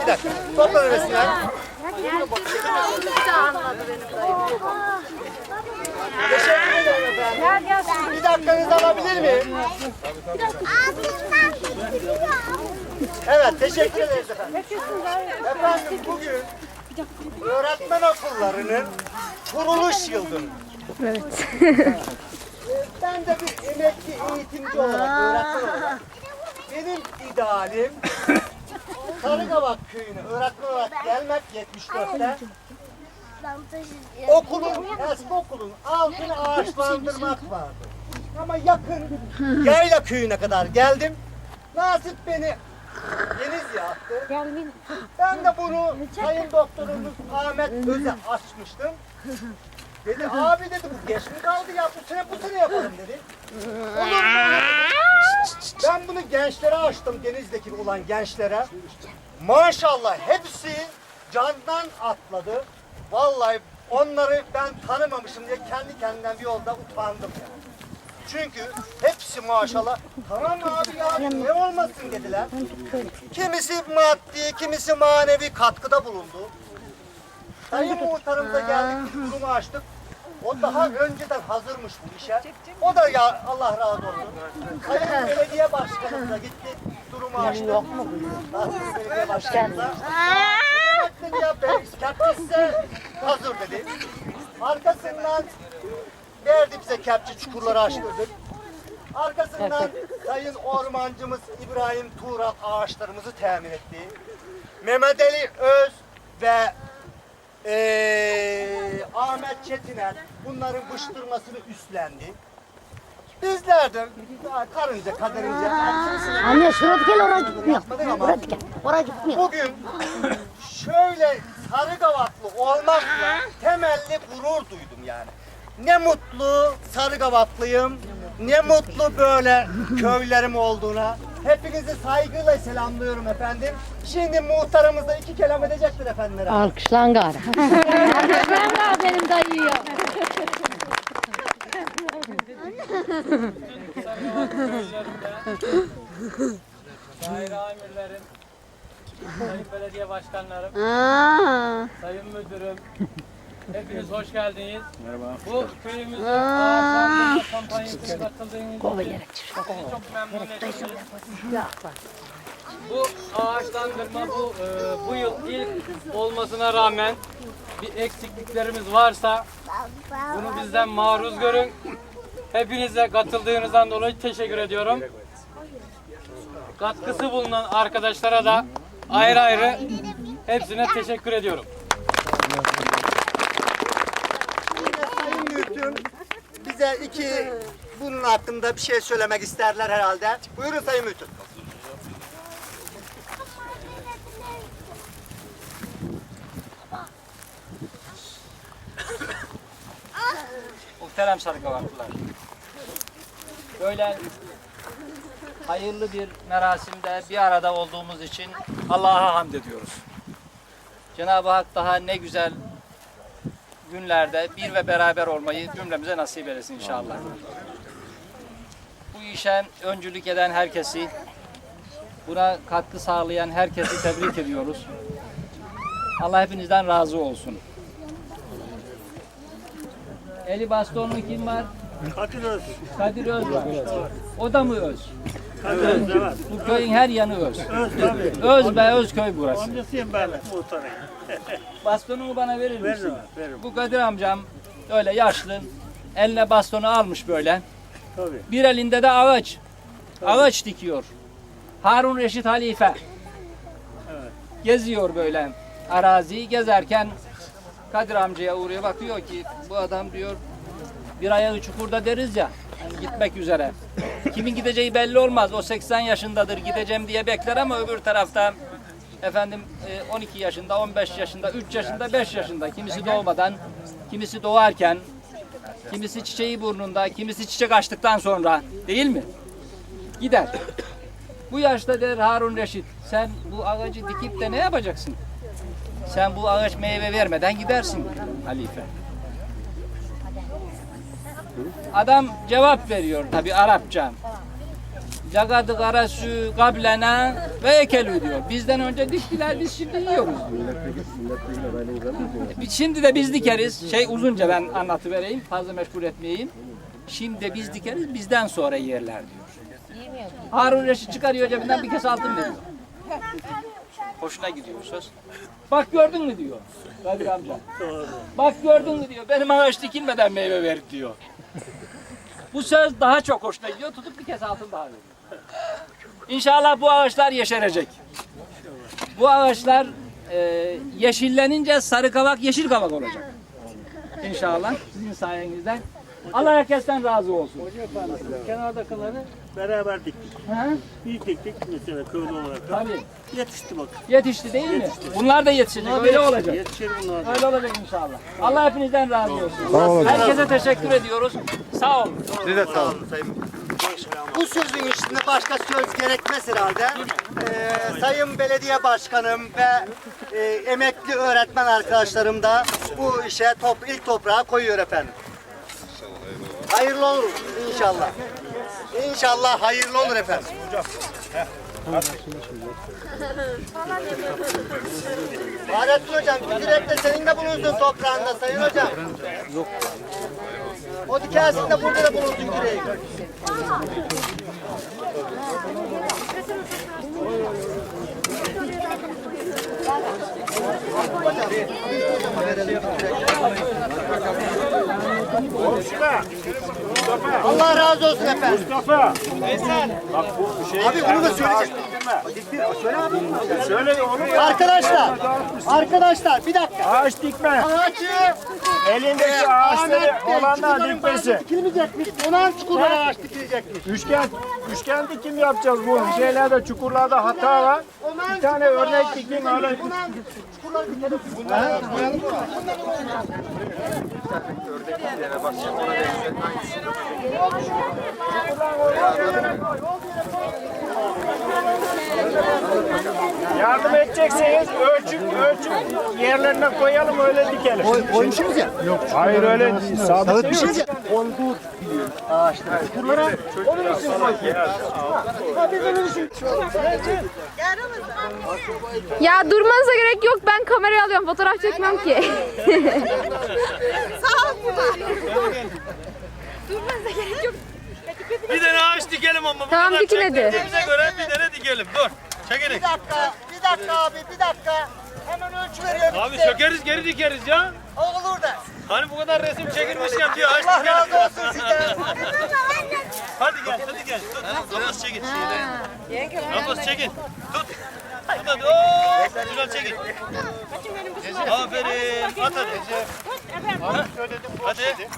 Bir dakika. Topla resimler. Teşekkür ederim efendim. Bir dakikanızı alabilir miyim? Evet, teşekkür ederiz efendim. Efendim bugün öğretmen okullarının kuruluş yıl dönümü. Evet. ben de bir emekli eğitimci olarak, öğretmen olarak benim idealim Sarıkavak köyüne öğretmen olarak gelmek 74'te okulun, eski okulun altını ağaçlandırmak vardı. Ama yakın Yayla köyüne kadar geldim. Nasip beni Denizli'ye attı. Ben de bunu Sayın Doktorumuz Ahmet Öz'e açmıştım. Dedi abi dedi bu geç mi kaldı ya bu sene bu sene yapalım dedi. Olur mu? Ben bunu gençlere açtım Denizli'deki olan gençlere. Maşallah hepsi candan atladı. Vallahi onları ben tanımamışım diye kendi kendimden bir yolda utandım yani. Çünkü hepsi maşallah tamam abi ya ne olmasın dediler. Kimisi maddi, kimisi manevi katkıda bulundu. Sayın muhtarımıza geldik, biz durumu açtık. O daha önceden hazırmış bu işe. O da ya Allah razı olsun. Sayın belediye başkanımız da gitti, durumu açtı. Yok mu? Belediye. Ne demek dedi ya, kepçiyse hazır dedi. Arkasından verdi bize kepçe çukurları açtırdık. Arkasından Sayın Ormancımız İbrahim Tuğral ağaçlarımızı temin etti. Mehmet Ali Öz ve eee, Ahmet Çetiner bunların bıştırmasını üstlendi. Bizler de daha karınca kaderince Anne şuraya gel oraya gitmiyor. yapmadık ama Oraya gel. Oraya gitmiyor. bugün şöyle sarı gavaklı olmakla temelli gurur duydum yani. Ne mutlu sarı gavaklıyım, ne mutlu böyle köylerim olduğuna. Hepinizi saygıyla selamlıyorum efendim. Şimdi muhtarımız da iki kelam edecektir efendim herhalde. Alkışlan gari. Alkışlan gari benim dayıyı. Daire amirlerim, sayın belediye başkanlarım, sayın müdürüm, hepiniz hoş geldiniz. Merhaba. Bu köyümüzün ağaçlandırma memnun ettim. Bu ağaçlandırma bu e, bu yıl ilk olmasına rağmen bir eksikliklerimiz varsa bunu bizden maruz görün. Hepinize katıldığınızdan dolayı teşekkür ediyorum. Katkısı bulunan arkadaşlara da ayrı ayrı hepsine teşekkür ediyorum. Yine Sayın Müftüm bize iki bunun hakkında bir şey söylemek isterler herhalde. Buyurun Sayın Müftüm. Muhterem Sarıkavaklılar. Böyle hayırlı bir merasimde bir arada olduğumuz için Allah'a hamd ediyoruz. Cenab-ı Hak daha ne güzel günlerde bir ve beraber olmayı cümlemize nasip eylesin inşallah. Bu işe öncülük eden herkesi, buna katkı sağlayan herkesi tebrik ediyoruz. Allah hepinizden razı olsun. Eli bastonlu kim var? Kadir Öz. Kadir Öz var. O da mı Öz? Öz evet. Bu köyün her yanı Öz. Öz tabii. Öz be Öz köy burası. Amcasıyım ben muhtarı. Bastonumu bana verir misin? Veririm, veririm. Bu Kadir amcam öyle yaşlı. Eline bastonu almış böyle. Tabii. Bir elinde de ağaç. Ağaç dikiyor. Harun Reşit Halife. Geziyor böyle araziyi gezerken Kadir amcaya uğruyor bakıyor ki bu adam diyor bir ayağı çukurda deriz ya gitmek üzere. Kimin gideceği belli olmaz. O 80 yaşındadır gideceğim diye bekler ama öbür tarafta efendim e, 12 yaşında, 15 yaşında, 3 yaşında, 5 yaşında kimisi doğmadan, kimisi doğarken, kimisi çiçeği burnunda, kimisi çiçek açtıktan sonra değil mi? Gider. Bu yaşta der Harun Reşit sen bu ağacı dikip de ne yapacaksın? Sen bu ağaç meyve vermeden gidersin halife. Adam cevap veriyor tabi Arapça. Cagadı karasü kablena ve ekelü diyor. Bizden önce diktiler biz şimdi yiyoruz diyor. Şimdi de biz dikeriz. Şey uzunca ben anlatıvereyim. Fazla meşgul etmeyeyim. Şimdi de biz dikeriz bizden sonra yerler diyor. Harun Reşit çıkarıyor cebinden bir kese altın veriyor. Hoşuna gidiyor söz. Bak gördün mü diyor Kadir amca. Bak gördün mü diyor. Benim ağaç dikilmeden meyve verdi diyor. Bu söz daha çok hoşuna gidiyor. Tutup bir kez altın daha veriyor. İnşallah bu ağaçlar yeşerecek. Bu ağaçlar e, yeşillenince sarı kavak yeşil kavak olacak. İnşallah sizin sayenizde. Allah herkesten razı olsun. Kenardakileri beraber diktik. Ha? Bir diktik mesela köylü olarak. da. Tabii. Yetişti bak. Yetişti değil mi? Bunlar da yetişecek. Öyle olacak. Yetişir bunlar. Öyle olacak inşallah. Allah hepinizden razı olsun. Herkese teşekkür ediyoruz. Sağ olun. Bu sözün içinde başka söz gerekmez herhalde. Ee, Sayın Belediye Başkanım ve e, emekli öğretmen arkadaşlarım da bu işe top, ilk toprağı koyuyor efendim. Hayırlı olur inşallah. İnşallah hayırlı olur efendim. Fahrettin Hocam, direk de senin de bulunsun toprağında Sayın Hocam. Yok. O dikersin de burada da bulunsun direği. Allah razı olsun efendim. Mustafa. Bak bu şey. Abi onu da söyleyecek. Söyle onu. Arkadaşlar, arkadaşlar bir dakika. Ağaç dikme. Ağaçı Elindeki ağaçları olanlar dikmesi. Dikilmeyecekmiş, onan çukurlara ağaç dikilecekmiş. Üçgen, üçgen dikim yapacağız bu şeylerde, çukurlarda hata var. Bir tane örnek dikim öyle. Onan çukurlara dikelim. Yardım edecekseniz ölçüp ölçüp yerlerine koyalım öyle dikelim. Koymuşsunuz ya. Yok. Hayır öyle değil. Sabit Dağıtmışız değil. ya. Kondur ağaçlar. Çukurlara onun için koyuyor. Ha biz onun için. Ya durmanıza gerek yok. Ben kamerayı alıyorum. Fotoğraf çekmem ki. Durmanıza gerek yok. Bir tane ağaç dikelim ama. Tamam, dikin hadi. göre bir tane dikelim. Dur. Çekelim. Bir dakika, bir dakika abi, bir dakika. Hemen ölçü veriyorum Abi size. sökeriz geri dikeriz ya. Olur da. Hani bu kadar resim çekilmişken diyor Allah dikelim. razı olsun sizden. Hadi gel hadi gel. Tut. Abbas çekin. Abbas çekin. Tut. Tut hadi. Oo, Güzel çekin. Aferin. At hadi. Ha? Hadi.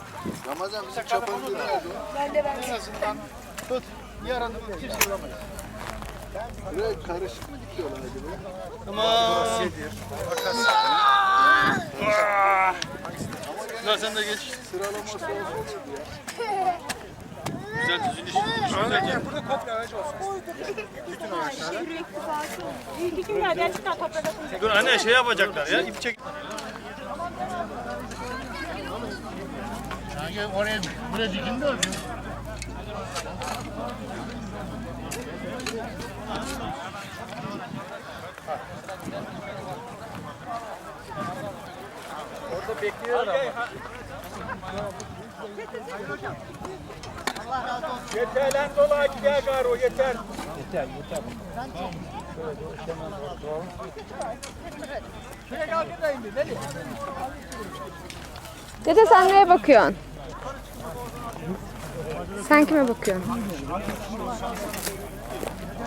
Ramazan bizim çapımızı nerede? Ben de ben. En azından tut. Yarın kimse vuramayız. Buraya karışık mı dikiyorlar acaba? Tamam. Güzel sen de geç. Sıralaması olurdu ya. Güzel düzülüş. Güzel çek. Dur anne şey yapacaklar ya. ip çek. Sanki oraya buraya dikilmiyor mu? Yeter lan dolayı gider garo yeter. Dede sen neye bakıyorsun? Sen kime bakıyorsun?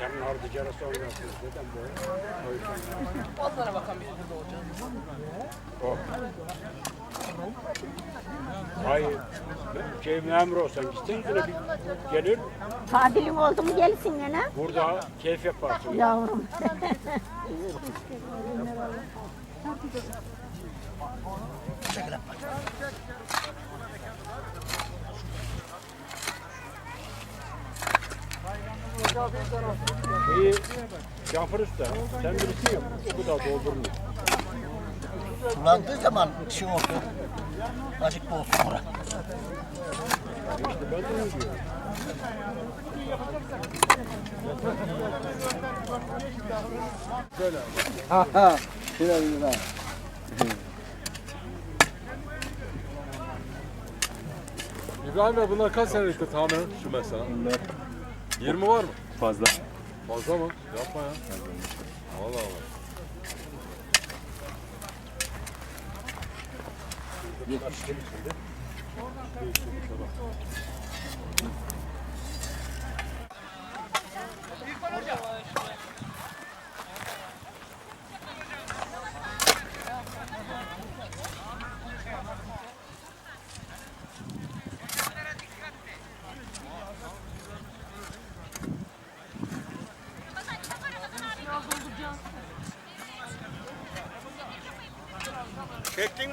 Yarın hardıcara sonrasınız. Neden böyle? Onlara bakan bir O. Hayır. Şey memur olsan gitsen yine bir gelir Tadilim oldu mu gelsin yine. burada keyif yaparsın. Yavrum. İyi. Cafer Usta. Sen birisi yok. O kadar doldurmuyor. Sulandığı zaman şey oldu. Acık olsun bura. Ben de onu diyorum. İbrahim Bey bunlar kaç seneliktir tahminen şu mesela? 20 var mı? Fazla. Fazla mı? Yapma ya. Allah Allah. Çektin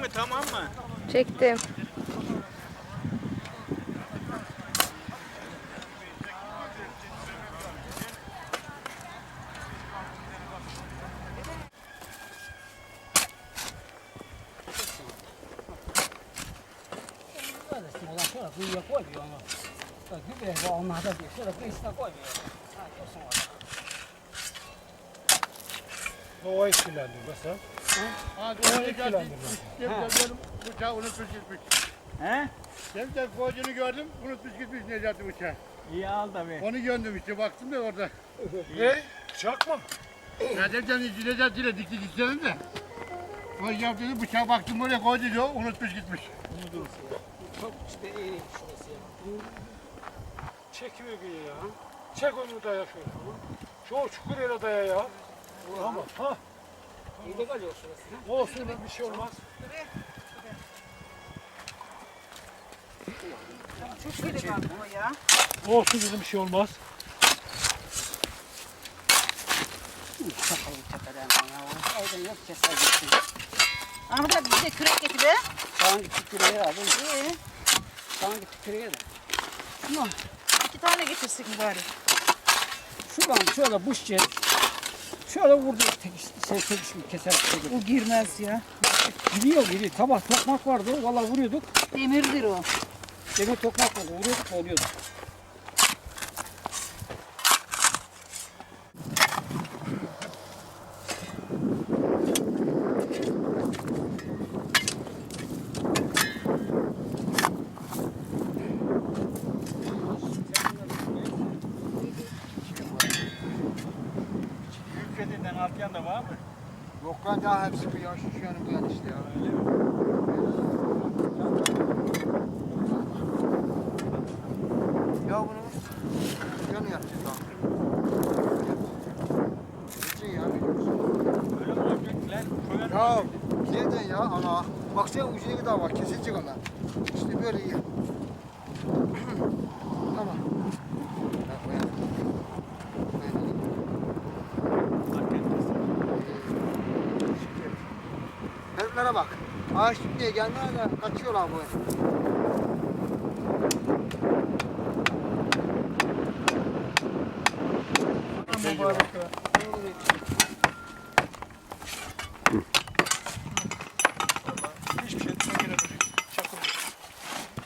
mi tamam mı? Çektim. O etkilendi mesela. Bıçağı unutmuş gitmiş. He? Ben de kocunu gördüm, unutmuş gitmiş Necati bıçağı. İyi al da bir. Onu gördüm işte, baktım da orada. Ne? Bıçak mı? İçi Necati ile diktik istedim de. O yaptığını bıçağa baktım oraya koydu diyor, unutmuş gitmiş. Çekmiyor ki ya. Çek onu daya şöyle. Şu çukur yere daya ya. Ama ha. İyi de kalıyor Olsun bir şey olmaz. Olsun dedim bir şey olmaz. Ahmet abi bize kürek getir be. Hangi küreği aldın? İyi. Hangi küreği de? İki tane getirsin bari. Şuradan şöyle buş çek. Şöyle vurdu. Tek, şey, tek bir keser. O girmez ya. Gidiyor gidiyor. Tabak tokmak vardı. Valla vuruyorduk. Demirdir o. Demir tokmak vardı. Vuruyorduk oluyordu. Büyük alt yanda var mı? Daha hepsi bu yaş şu yanımda işte ya. Ya bunu yanı yapacağız daha. Geçin ya biliyorsun. Öyle mi Ya nereden ya ana? Baksana ucuna kadar var kesilecek onlar. İşte böyle iyi. tamam. Bak bu yana. Heriflere bak. Ağaç diye gelmez de kaçıyorlar bu. hiçbir şey makine duruyor. Çakıl.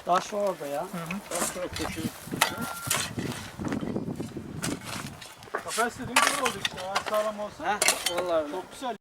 Taş var orada ya. Kafes dediğim gibi oldu işte. Ağaç sağlam olsa. Heh, vallahi. Çok güzel.